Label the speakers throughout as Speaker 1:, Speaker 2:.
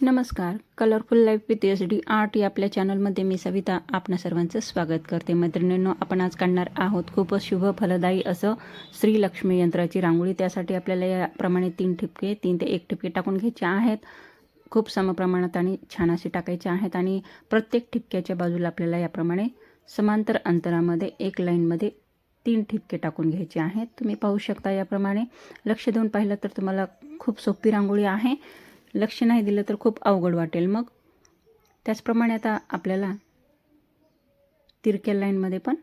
Speaker 1: नमस्कार. Colourful life with S D art या आपल्या चॅनलमध्ये मी सविता आपणा सर्वांचं स्वागत करते. मैत्रिणींनो आपण आज काढणार आहोत खूपच शुभ फलदायी असं श्री लक्ष्मी यंत्राची रांगोळी. त्यासाठी आपल्याला याप्रमाणे तीन ठिपके तीन ते एक ठिपके टाकून घ्यायचे आहेत. खूप समप्रमाणात आणि छान असे टाकायचे आहेत आणि प्रत्येक ठिपक्याच्या बाजूला आपल्याला याप्रमाणे समांतर अंतरामध्ये एक लाईनमध्ये तीन ठिपके टाकून घ्यायचे आहेत. तुम्ही पाहू शकता याप्रमाणे. लक्ष देऊन पाहिलं तर तुम्हाला खूप सोपी रांगोळी आहे. लक्ष नाही दिलं तर खूप अवघड वाटेल. मग त्याचप्रमाणे आता आपल्याला तिरक्या लाईनमध्ये पण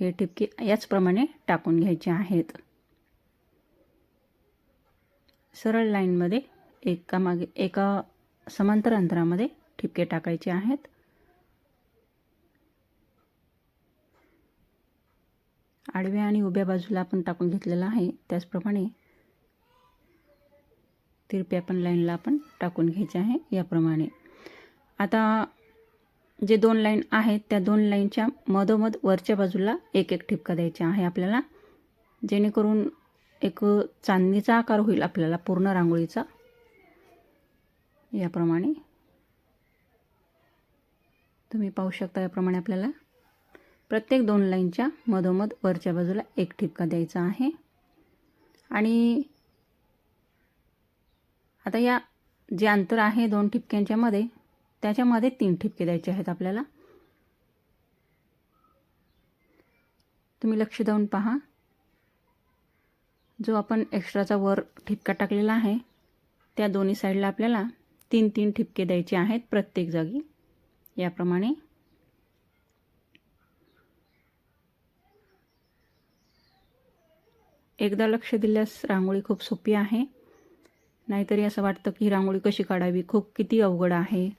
Speaker 1: हे ठिपके याचप्रमाणे टाकून घ्यायचे आहेत. सरळ लाईनमध्ये एका मागे एका समांतर अंतरामध्ये ठिपके टाकायचे आहेत. आडव्या आणि उभ्या बाजूला आपण टाकून घेतलेला आहे. त्याचप्रमाणे तिरप्या पण लाईनला आपण टाकून घ्यायचे आहे याप्रमाणे. आता जे दोन लाईन आहेत त्या दोन लाईनच्या मधोमध वरच्या बाजूला एक एक ठिपका द्यायचा आहे आपल्याला. जेणेकरून एक चांदणीचा आकार होईल आपल्याला पूर्ण रांगोळीचा. याप्रमाणे. तुम्ही पाहू शकता याप्रमाणे आपल्याला प्रत्येक दोन लाईनच्या मधोमध वरच्या बाजूला एक ठिपका द्यायचा आहे. आणि आता या जे अंतर आहे दोन ठिपक्यांच्या मध्ये त्याच्यामध्ये तीन ठिपके द्यायचे आहेत आपल्याला. तुम्ही लक्ष देऊन पहा. जो आपण एक्स्ट्राचा वर ठिपका टाकलेला आहे त्या दोन्ही साईडला आपल्याला तीन तीन ठिपके द्यायचे आहेत प्रत्येक जागी. याप्रमाणे एकदा लक्ष दिल्यास रांगोळी खूप सोपी आहे. नाहीतरी असं वाटतं की ही रांगोळी कशी काढावी? खूप किती अवघड आहे.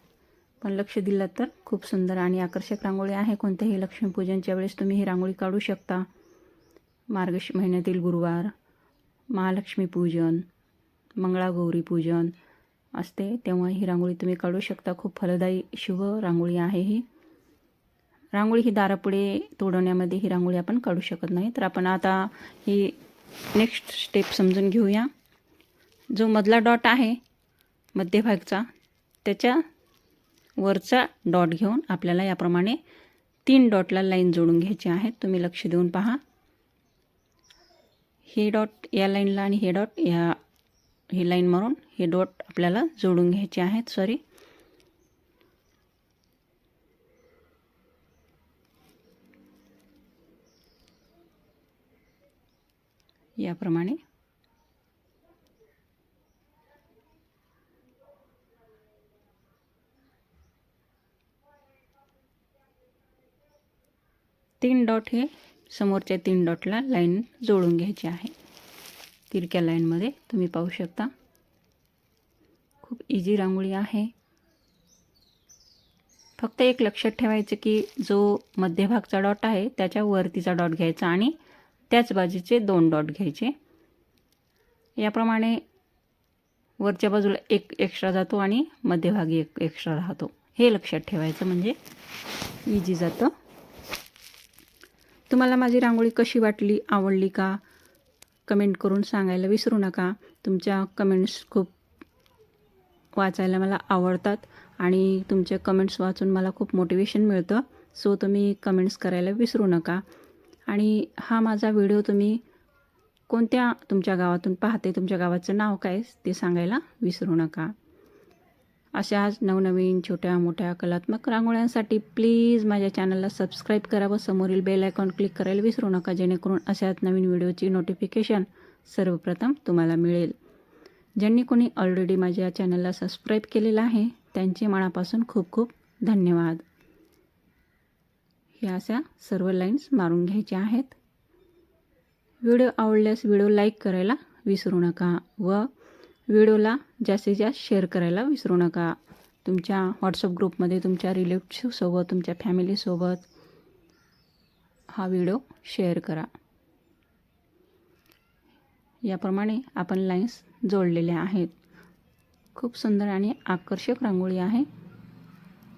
Speaker 1: पण लक्ष दिलं तर खूप सुंदर आणि आकर्षक रांगोळी आहे. कोणत्याही लक्ष्मीपूजनच्या वेळेस तुम्ही ही रांगोळी काढू शकता. मार्गश महिन्यातील गुरुवार महालक्ष्मी पूजन मंगळागौरी पूजन असते तेव्हा ही रांगोळी तुम्ही काढू शकता. खूप फलदायी शुभ रांगोळी आहे ही. रांगोळी ही दारापुढे तोडवण्यामध्ये ही रांगोळी आपण काढू शकत नाही. तर आपण आता ही नेक्स्ट स्टेप समजून घेऊया. जो मधला डॉट आहे मध्यभागचा त्याच्या वरचा डॉट घेऊन आपल्याला याप्रमाणे तीन डॉटला लाईन जोडून घ्यायची आहेत. तुम्ही लक्ष देऊन पहा. हे डॉट या लाईनला आणि हे डॉट या ही लाईन मारून हे डॉट आपल्याला जोडून घ्यायचे आहेत. सॉरी. याप्रमाणे तीन डॉट हे समोरच्या तीन डॉटला लाईन जोडून घ्यायची आहे. तिरक्या लाईनमध्ये तुम्ही पाहू शकता. खूप इझी रांगोळी आहे. फक्त एक लक्षात ठेवायचं की जो मध्यभागचा डॉट आहे त्याच्या वरतीचा डॉट घ्यायचा आणि त्याच बाजूचे दोन डॉट घ्यायचे. याप्रमाणे वरच्या बाजूला एक एक्स्ट्रा जातो आणि मध्यभागी एक एक्स्ट्रा राहतो. हे लक्षात ठेवायचं म्हणजे इजी जातं. तुम्हाला माझी रांगोळी कशी वाटली? आवडली का? कमेंट करून सांगायला विसरू नका. तुमच्या कमेंट्स खूप वाचायला मला आवडतात आणि तुमचे कमेंट्स वाचून मला खूप मोटिवेशन मिळतं. सो तुम्ही कमेंट्स करायला विसरू नका. आणि हा माझा व्हिडिओ तुम्ही कोणत्या तुमच्या गावातून पाहते? तुमच्या गावाचं नाव काय? ते सांगायला विसरू नका. अशाच नवनवीन छोट्या मोठ्या कलात्मक रांगोळ्यांसाठी प्लीज माझ्या चॅनलला सबस्क्राईब करा व समोरील बेल आयकॉन क्लिक करायला विसरू नका जेणेकरून अशाच नवीन व्हिडिओची नोटिफिकेशन सर्वप्रथम तुम्हाला मिळेल. ज्यांनी कोणी ऑलरेडी माझ्या चॅनलला सबस्क्राईब केलेलं आहे त्यांचे मनापासून खूप खूप धन्यवाद. ह्या अशा सर्व लाईन्स मारून घ्यायच्या आहेत. व्हिडिओ आवडल्यास व्हिडिओ लाईक करायला विसरू नका व व्हिडिओला जास्तीत जास्त शेअर करायला विसरू नका. तुमच्या व्हॉट्सअप ग्रुपमध्ये तुमच्या रिलेटिव्हसोबत तुमच्या फॅमिलीसोबत हा व्हिडिओ शेअर करा. याप्रमाणे आपण लाईन्स जोडलेल्या आहेत. खूप सुंदर आणि आकर्षक रांगोळी आहे.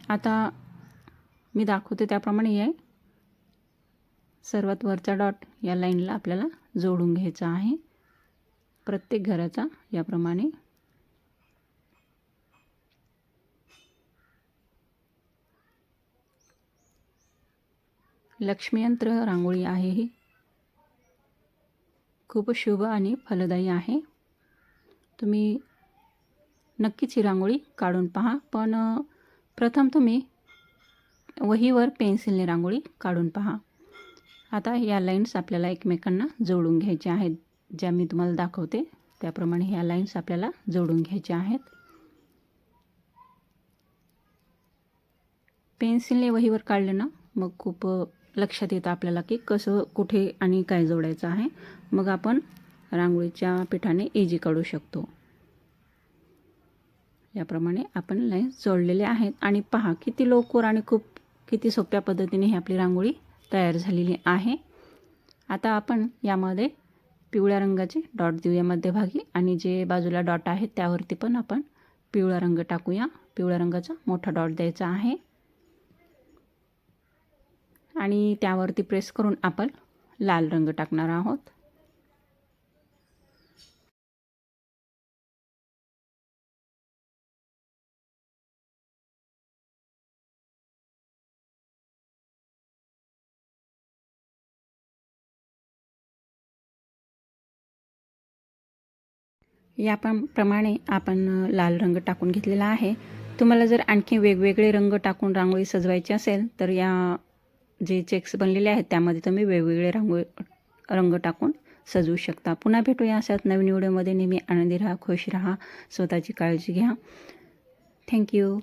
Speaker 1: आता मी दाखवते त्याप्रमाणे आहे सर्वात वरचा डॉट या लाईनला आपल्याला जोडून घ्यायचा आहे. प्रत्येक घराचा याप्रमाणे. लक्ष्मीयंत्र रांगोळी आहे ही. खूप शुभ आणि फलदायी आहे. तुम्ही नक्कीच ही रांगोळी काढून पहा पण प्रथम तुम्ही वहीवर पेन्सिलने रांगोळी काढून पहा. आता या लाईन्स आपल्याला एकमेकांना जोडून घ्यायच्या आहेत. ज्या मी तुम्हाला दाखवते त्याप्रमाणे ह्या लाईन्स आपल्याला जोडून घ्यायच्या आहेत. पेन्सिलने वहीवर काढले ना मग खूप लक्षात येतं आपल्याला की कसं कुठे आणि काय जोडायचं आहे. मग आपण रांगोळीच्या पिठाने इजी काढू शकतो. याप्रमाणे आपण लाईन्स जोडलेले आहेत. आणि पहा किती लवकर आणि खूप किती सोप्या पद्धतीने ही आपली रांगोळी तयार झालेली आहे. आता आपण यामध्ये पिवळ्या रंगाचे डॉट देऊया मध्यभागी आणि जे बाजूला डॉट आहेत त्यावरती पण आपण पिवळा रंग टाकूया. पिवळ्या रंगाचा मोठा डॉट द्यायचा आहे. आणि त्यावरती प्रेस करून आपण लाल रंग टाकणार आहोत. याप्रमाणे आपण लाल रंग टाकून घेतलेला आहे. तुम्हाला जर आणखी वेगवेगळे रंग टाकून रांगोळी सजवायची असेल तर या जे चेक्स बनलेले आहेत त्यामध्ये तुम्ही वेगवेगळे रांगोळी रंग टाकून सजवू शकता. पुन्हा भेटूया अशात नवीन व्हिडिओमध्ये. नेहमी आनंदी राहा खुश राहा स्वतःची काळजी घ्या. थँक्यू